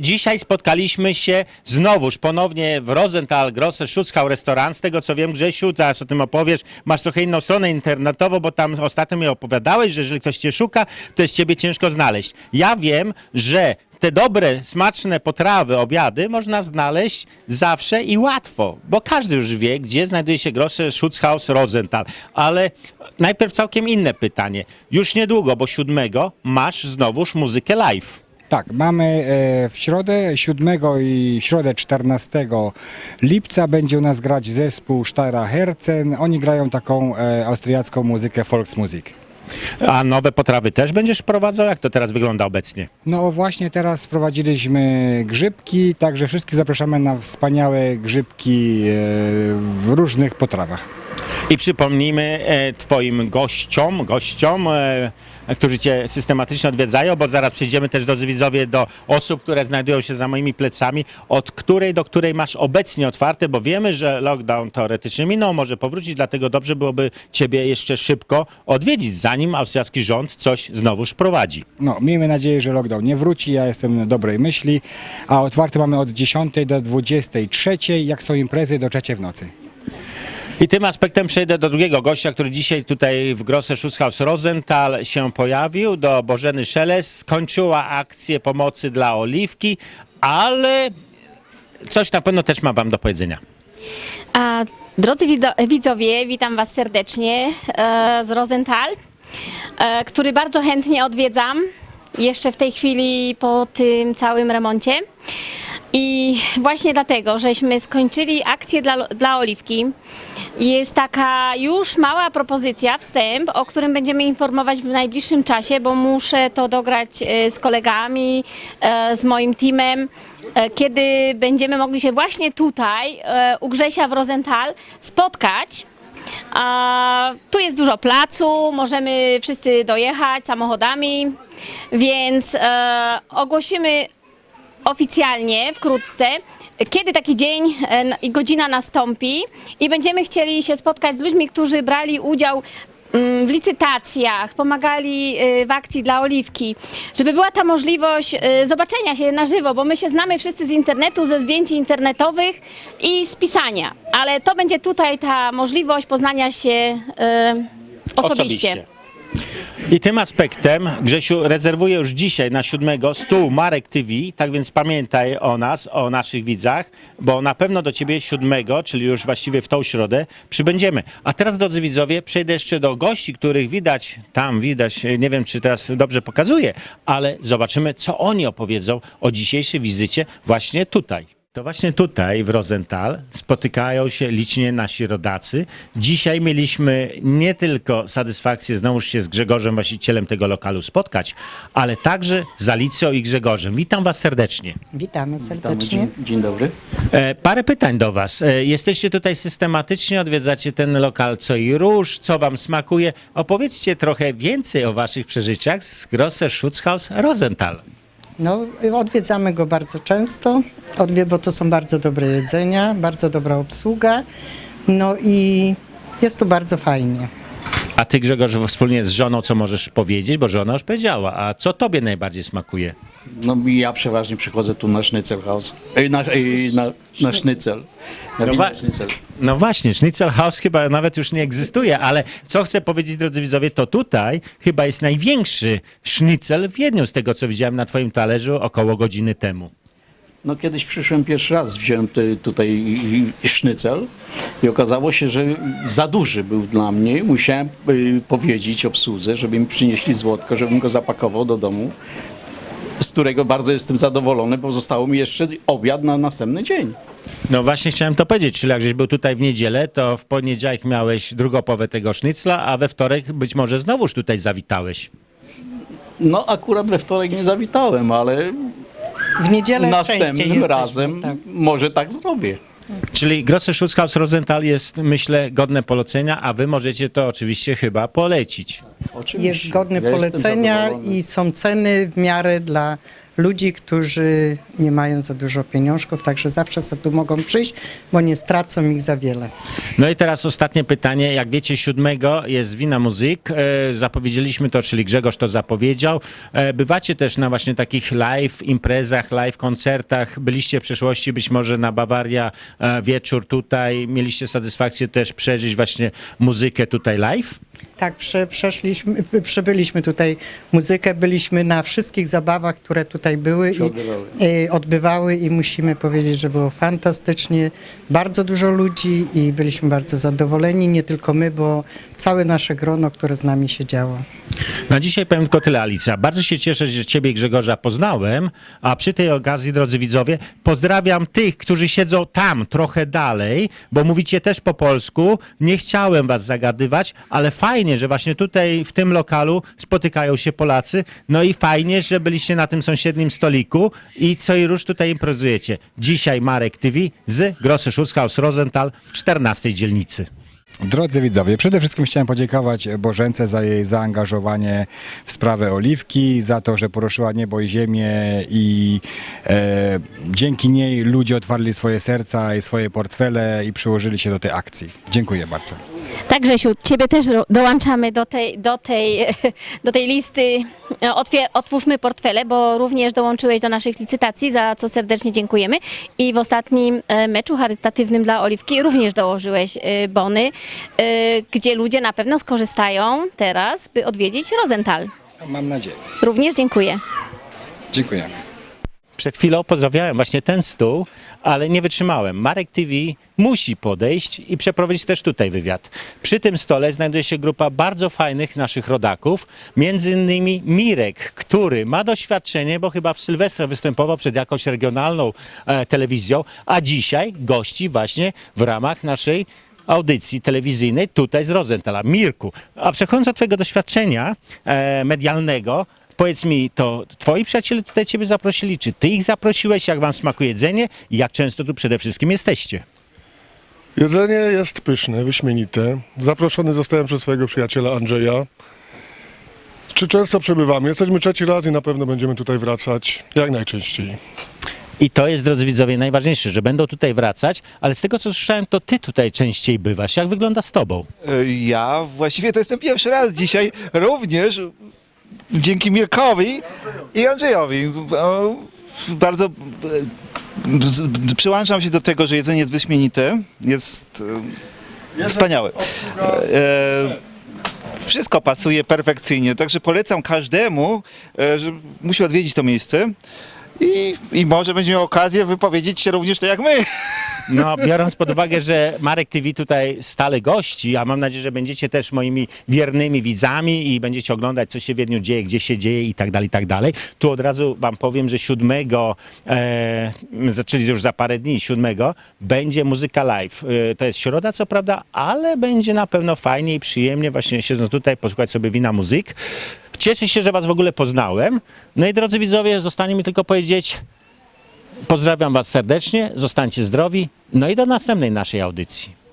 Dzisiaj spotkaliśmy się znowuż ponownie w Rosenthal Grosse Schutzhau Restaurant. Z tego co wiem, Grzesiu, zaraz o tym opowiesz, masz trochę inną stronę internetową, bo tam ostatnio mi opowiadałeś, że jeżeli ktoś cię szuka, to jest ciebie ciężko znaleźć. Ja wiem, że te dobre, smaczne potrawy, obiady można znaleźć zawsze i łatwo, bo każdy już wie, gdzie znajduje się Grosse Schutzhaus Rosenthal. Ale najpierw całkiem inne pytanie. Już niedługo, bo siódmego masz znowuż muzykę live. Tak, mamy e, w środę 7 i w środę 14 lipca będzie u nas grać zespół Stara Herzen. Oni grają taką e, austriacką muzykę Volksmusik. A nowe potrawy też będziesz wprowadzał? Jak to teraz wygląda obecnie? No właśnie teraz wprowadziliśmy grzybki, także wszystkich zapraszamy na wspaniałe grzybki e, w różnych potrawach. I przypomnijmy e, Twoim gościom, gościom, e, którzy Cię systematycznie odwiedzają, bo zaraz przejdziemy też, drodzy widzowie, do osób, które znajdują się za moimi plecami, od której do której masz obecnie otwarte, bo wiemy, że lockdown teoretycznie minął, może powrócić, dlatego dobrze byłoby Ciebie jeszcze szybko odwiedzić, zanim austriacki rząd coś znowuż wprowadzi. No, miejmy nadzieję, że lockdown nie wróci, ja jestem dobrej myśli, a otwarte mamy od 10 do 23, jak są imprezy do 3 w nocy. I tym aspektem przejdę do drugiego gościa, który dzisiaj tutaj w Grosse Schutzhaus Rosenthal się pojawił, do Bożeny Szeles. Skończyła akcję pomocy dla Oliwki, ale coś na pewno też ma wam do powiedzenia. A, drodzy widzowie, witam Was serdecznie e, z Rosenthal, e, który bardzo chętnie odwiedzam jeszcze w tej chwili po tym całym remoncie. I właśnie dlatego, żeśmy skończyli akcję dla, dla Oliwki, jest taka już mała propozycja, wstęp, o którym będziemy informować w najbliższym czasie, bo muszę to dograć e, z kolegami, e, z moim teamem, e, kiedy będziemy mogli się właśnie tutaj, u Grzesia w Rosenthal, spotkać. A, tu jest dużo placu, możemy wszyscy dojechać samochodami, więc e, ogłosimy oficjalnie wkrótce, kiedy taki dzień e, n- i godzina nastąpi i będziemy chcieli się spotkać z ludźmi, którzy brali udział mm, w licytacjach, pomagali e, w akcji dla Oliwki, żeby była ta możliwość e, zobaczenia się na żywo, bo my się znamy wszyscy z internetu, ze zdjęć internetowych i z pisania, ale to będzie tutaj ta możliwość poznania się e, osobiście. I tym aspektem, Grzesiu, rezerwuję już dzisiaj na siódmego stół Marek TV, tak więc pamiętaj o nas, o naszych widzach, bo na pewno do ciebie siódmego, czyli już właściwie w tą środę, przybędziemy. A teraz, drodzy widzowie, przejdę jeszcze do gości, których widać, tam widać, nie wiem, czy teraz dobrze pokazuję, ale zobaczymy, co oni opowiedzą o dzisiejszej wizycie właśnie tutaj. To właśnie tutaj w Rosenthal spotykają się licznie nasi rodacy. Dzisiaj mieliśmy nie tylko satysfakcję znowuż się z Grzegorzem, właścicielem tego lokalu spotkać, ale także z Alicją i Grzegorzem. Witam was serdecznie. Witamy Witamy, serdecznie. dzień, dzień dobry. E, parę pytań do was. E, jesteście tutaj systematycznie, odwiedzacie ten lokal co i róż, co wam smakuje. Opowiedzcie trochę więcej o waszych przeżyciach z Grosse Schutzhaus Rosenthal. No, odwiedzamy go bardzo często, odwie, bo to są bardzo dobre jedzenia, bardzo dobra obsługa. No i jest tu bardzo fajnie. A ty Grzegorz wspólnie z żoną co możesz powiedzieć, bo żona już powiedziała, a co tobie najbardziej smakuje? No ja przeważnie przychodzę tu na Schnitzelhaus. Ej, na, ej, na, na Schnitzel. Na No. No właśnie, Schnitzelhaus chyba nawet już nie egzystuje, ale co chcę powiedzieć, drodzy widzowie, to tutaj chyba jest największy sznicel w Wiedniu, z tego co widziałem na twoim talerzu około godziny temu. No kiedyś przyszłem pierwszy raz, wziąłem tutaj sznycel i okazało się, że za duży był dla mnie. Musiałem y, powiedzieć obsłudze, żeby mi przynieśli złotko, żebym go zapakował do domu, z którego bardzo jestem zadowolony, bo zostało mi jeszcze obiad na następny dzień. No właśnie chciałem to powiedzieć, czyli jak żeś był tutaj w niedzielę, to w poniedziałek miałeś drugą połowę tego sznycla, a we wtorek być może znowuż tutaj zawitałeś. No akurat we wtorek nie zawitałem, ale W niedzielę częściej następnym jesteśmy, razem Tak. może tak zrobię. Czyli Grosse Schutzhaus Rosenthal jest, myślę, godne polecenia, a wy możecie to oczywiście chyba polecić. Oczywiście. Jest godny Ja polecenia i są ceny w miarę dla ludzi, którzy nie mają za dużo pieniążków, także zawsze sobie tu mogą przyjść, bo nie stracą ich za wiele. No i teraz ostatnie pytanie. Jak wiecie, siódmego jest Wina Muzyk. E, zapowiedzieliśmy to, czyli Grzegorz to zapowiedział. E, bywacie też na właśnie takich live imprezach, live koncertach. Byliście w przeszłości być może na Bawaria e, wieczór tutaj. Mieliście satysfakcję też przeżyć właśnie muzykę tutaj live? Tak, prze, przeszliśmy, p- przebyliśmy tutaj muzykę, byliśmy na wszystkich zabawach, które tutaj były i odbywały. e, odbywały i musimy powiedzieć, że było fantastycznie, bardzo dużo ludzi i byliśmy bardzo zadowoleni, nie tylko my, bo całe nasze grono, które z nami siedziało. Na dzisiaj powiem tylko tyle, Alicja. Bardzo się cieszę, że Ciebie i Grzegorza poznałem, a przy tej okazji, drodzy widzowie, pozdrawiam tych, którzy siedzą tam, trochę dalej, bo mówicie też po polsku. Nie chciałem Was zagadywać, ale fajnie, że właśnie tutaj, w tym lokalu spotykają się Polacy. No i fajnie, że byliście na tym sąsiednim stoliku i co i róż tutaj imprezujecie. Dzisiaj Marek TV z Grosse Schutzhaus Rosenthal w 14 dzielnicy. Drodzy widzowie, przede wszystkim chciałem podziękować Bożence za jej zaangażowanie w sprawę Oliwki, za to, że poruszyła niebo i ziemię i e, dzięki niej ludzie otwarli swoje serca i swoje portfele i przyłożyli się do tej akcji. Dziękuję bardzo. Tak, Grzesiu, Ciebie też do- dołączamy do tej, do tej, do tej listy. Otwie, otwórzmy portfele, bo również dołączyłeś do naszych licytacji, za co serdecznie dziękujemy. I w ostatnim e, meczu charytatywnym dla Oliwki również dołożyłeś e, bony, e, gdzie ludzie na pewno skorzystają teraz, by odwiedzić Rosenthal. Mam nadzieję. Również dziękuję. Dziękujemy. Przed chwilą pozdrawiałem właśnie ten stół, ale nie wytrzymałem. Marek TV musi podejść i przeprowadzić też tutaj wywiad. Przy tym stole znajduje się grupa bardzo fajnych naszych rodaków, między innymi Mirek, który ma doświadczenie, bo chyba w Sylwestra występował przed jakąś regionalną e, telewizją, a dzisiaj gości właśnie w ramach naszej audycji telewizyjnej tutaj z Rosenthala. Mirku, a przechodząc od twojego doświadczenia e, medialnego, Powiedz mi, to twoi przyjaciele tutaj ciebie zaprosili, czy ty ich zaprosiłeś, jak wam smakuje jedzenie i jak często tu przede wszystkim jesteście? Jedzenie jest pyszne, wyśmienite. Zaproszony zostałem przez swojego przyjaciela Andrzeja. Czy często przebywamy? Jesteśmy trzeci raz i na pewno będziemy tutaj wracać jak najczęściej. I to jest, drodzy widzowie, najważniejsze, że będą tutaj wracać, ale z tego, co słyszałem, to ty tutaj częściej bywasz. Jak wygląda z tobą? Ja właściwie to jestem pierwszy raz dzisiaj, również dzięki Mirkowi i Andrzejowi. Bardzo e, przyłączam się do tego, że jedzenie jest wyśmienite, jest e, wspaniałe. E, Wszystko pasuje perfekcyjnie, także polecam każdemu, że musi odwiedzić to miejsce. I, I może będzie miał okazję wypowiedzieć się również tak jak my. No, biorąc pod uwagę, że Marek TV tutaj stale gości, a mam nadzieję, że będziecie też moimi wiernymi widzami i będziecie oglądać, co się w Wiedniu dzieje, gdzie się dzieje i tak dalej, i tak dalej. Tu od razu wam powiem, że siódmego, e, zaczęli już za parę dni, siódmego, będzie muzyka live. E, to jest środa, co prawda, ale będzie na pewno fajnie i przyjemnie właśnie siedząc tutaj, posłuchać sobie wina muzyk. Cieszę się, że was w ogóle poznałem. No i drodzy widzowie, zostanie mi tylko powiedzieć, Pozdrawiam Was serdecznie, zostańcie zdrowi, no i do następnej naszej audycji.